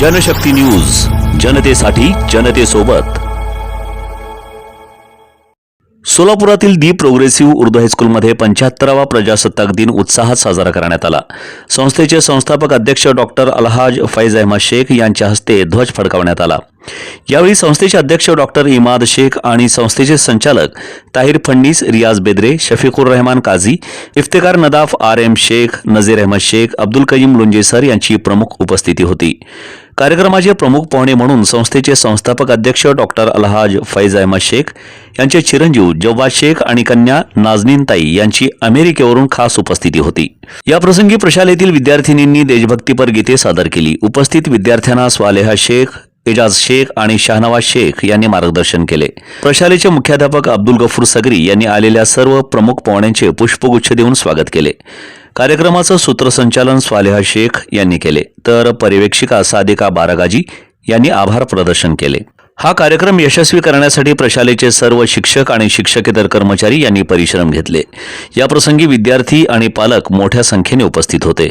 Janshakti news जनतेसाठी जनतेसोबत. सोलापुरातील दी progressive Urdu हायस्कूलमध्ये पंच्याहत्तरावा प्रजासत्ताक दिन उत्साहात साजरा करण्यात आला. संस्थेचे संस्थापक अध्यक्ष डॉक्टर अलहाज फैज अहमद शेख यांच्या हस्ते ध्वज फडकावण्यात आला. यावेळी संस्थेचे अध्यक्ष डॉक्टर इमाद शेख आणि संस्थेचे संचालक ताहिर फडणीस रियाज बेद्रे शफीकुर रहमान काझी इफ्तेकार नदाफ आर एम शेख नझीर अहमद शेख अब्दुल कयीम लुंजेसर यांची प्रमुख उपस्थिती होती. कार्यक्रमाचे प्रमुख पाहुणे म्हणून संस्थेचे संस्थापक अध्यक्ष डॉक्टर अलहाज फैज अहमद शेख यांचे चिरंजीव जव्वाद शेख आणि कन्या नाजनीन ताई यांची अमेरिकेवरून खास उपस्थिती होती. या प्रसंगी प्रशालेतील विद्यार्थिनींनी देशभक्तीपर गीते सादर केली. उपस्थित विद्यार्थ्यांना स्वालेहा शेख एजाज शेख आणि शाहनवाज शेख यांनी मार्गदर्शन केले. प्रशालेचे मुख्याध्यापक अब्दुल गफूर सगरी यांनी आलेल्या सर्व प्रमुख पाहुण्यांचे पुष्पगुच्छ देऊन स्वागत केले. कार्यक्रमाचं सूत्रसंचालन स्वालेहा शेख यांनी केले. तर पर्यवेक्षिका सादिका बारागाजी यांनी आभार प्रदर्शन केले. हा कार्यक्रम यशस्वी करण्यासाठी प्रशालेचे सर्व शिक्षक आणि शिक्षकेतर कर्मचारी यांनी परिश्रम घेतले. याप्रसंगी विद्यार्थी आणि पालक मोठ्या संख्येने उपस्थित होते.